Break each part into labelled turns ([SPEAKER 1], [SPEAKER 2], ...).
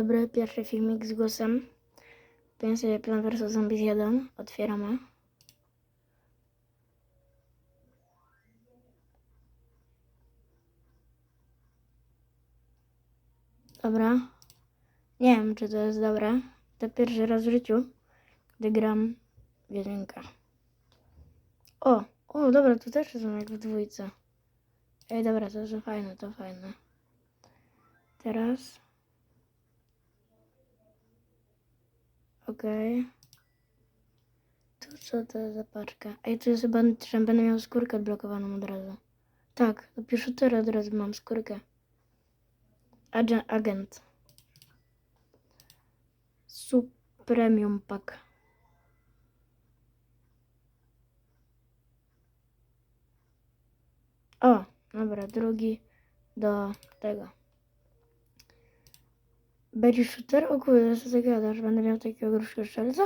[SPEAKER 1] dobry, pierwszy filmik z głosem. Kupiłem sobie Plan vs. Zombies 1. Otwieramy. Dobra. Nie wiem, czy to jest dobre. To pierwszy raz w życiu, gdy gram w jedynkę. O, o, dobra, tu też są jak w dwójce. Ej, dobra, to, to fajne, to fajne. Teraz. Okej. Tu co to za paczka? Ej, tu jest chyba, że będę miał skórkę odblokowaną od razu. Tak, do piszutera od razu mam skórkę. Agent. agent. Sub premium pack. O, dobra, drugi do tego. Będzie shooter? O kurde, co ty gadasz? Będę miał takiego gruszkę szczelca?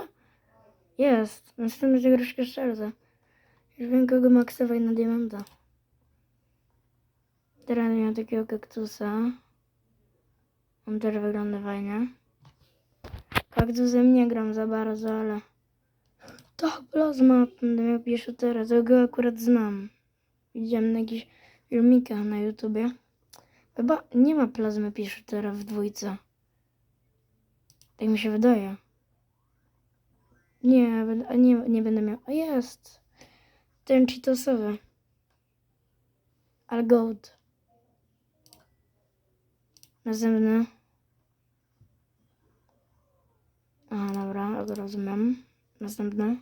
[SPEAKER 1] Jest, następny będzie gruszkę szczelca. Już wiem kogo maksować na diamanta. Teraz będę miał takiego kaktusa. On też wygląda fajnie. Kaktusem nie gram za bardzo, ale... Tak, plazma, będę miał pieszutera, to go akurat znam. Widziałem na jakichś filmikach na YouTubie. Chyba nie ma plazmy pieszutera w dwójce. Tak mi się wydaje. Nie, a nie, nie będę miał. A jest! Ten cheetosowy. Ale gold. Następny. Aha, dobra, rozumiem. Następny.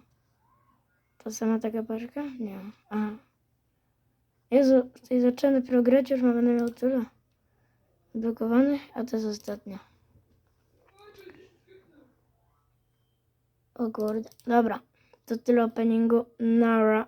[SPEAKER 1] To sama taka paczka? Nie. Aha. Jezu, tutaj zacząłem dopiero grać, już będę miał tyle. Blokowanych, a to jest ostatnia. O kurde. Dobra. To tyle openingu. Nara.